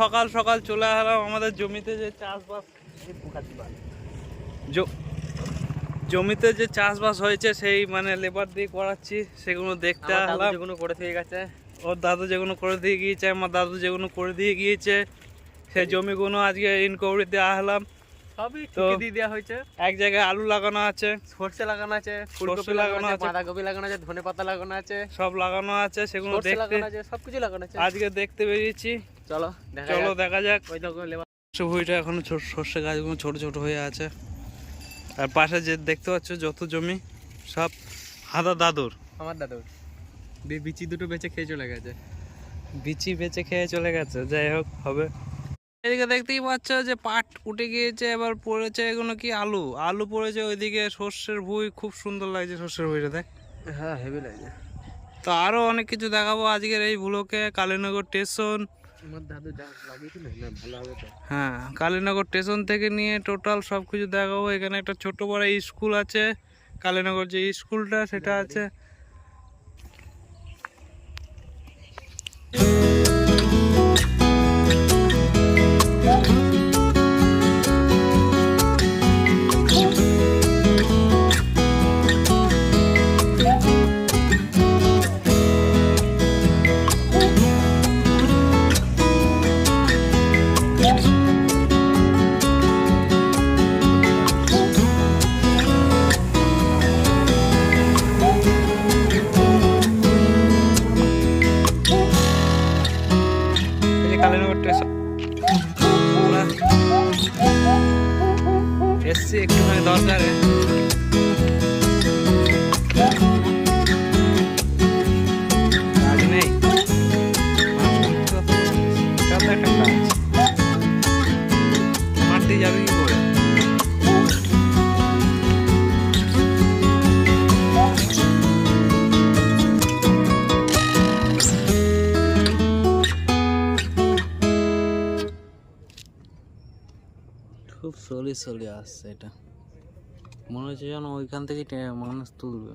সকাল সকাল চলে আসলাম আমাদের জমিতে যে চাষবাস জমিতে যে চাষবাস হয়েছে সেই মানে লেবার দিয়ে করাচ্ছি সেগুলো দেখতে আসলাম যেগুলো করে দিয়ে গেছে। ওর দাদু যেগুলো করে দিয়ে গিয়েছে আমার দাদু যেগুলো করে দিয়ে গিয়েছে সেই জমিগুলো আজকে ইনকোয়ারি দিয়ে আসলাম সবই দিয়ে দেওয়া হয়েছে। এক জায়গায় আলু লাগানো আছে সর্ষে লাগানো আছে ফুলকপি লাগানো আছে। বাঁধাকপি লাগানো আছে ধনে পাতা লাগানো আছে সব লাগানো আছে সেগুলো দেখতে লাগানো আছে সবকিছু লাগানো আছে। আজকে দেখতে বেরিয়েছি। চলো দেখা চলো। দেখা যাক। ওই দেখো ভুঁইটা এখনও সর্ষে গাছগুলো ছোট ছোট হয়ে আছে। আর পাশে যে দেখতে পাচ্ছ যত জমি সব হাদা দাদুর। আমার দাদু বি- বিচি দুটো বেঁচে খেয়ে চলে গেছে। বিচি বেচে খেয়ে চলে গেছে যাই হোক হবে। এদিকে দেখতেই পাচ্ছ যে পাট উঠে গিয়েছে এবার পড়েছে এগুলো কি আলু? আলু পড়েছে ওইদিকে সর্ষের ভুঁই খুব সুন্দর লাগছে সর্ষের ভুঁইটা দেখ। হ্যাঁ হেভি লাগছে। তো আরও অনেক কিছু দেখাবো আজকের এই ভুলোকে কালীনগর স্টেশন হ্যাঁ কালীনগর স্টেশন থেকে নিয়ে টোটাল সব কিছু দেখাবো। এখানে একটা ছোট বড় স্কুল আছে। কালীনগর যে স্কুলটা সেটা আছে। স্টেশন আমরা এসছি একটুখানি দরকারে। যাবে কি করে? খুব সলি সলি আসছে এটা। মনে হচ্ছে যেন ওইখান থেকে মানুষ তুলবে।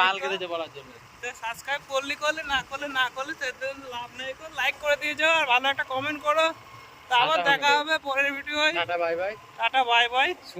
পাল বলার জন্য। সাবস্ক্রাইব করলি করলে না করলে না করলে লাভ নেই। লাইক করে দিয়ে যাও আর ভালো একটা কমেন্ট করো। তা আবার দেখা হবে পরের video tata bye bye tata bye by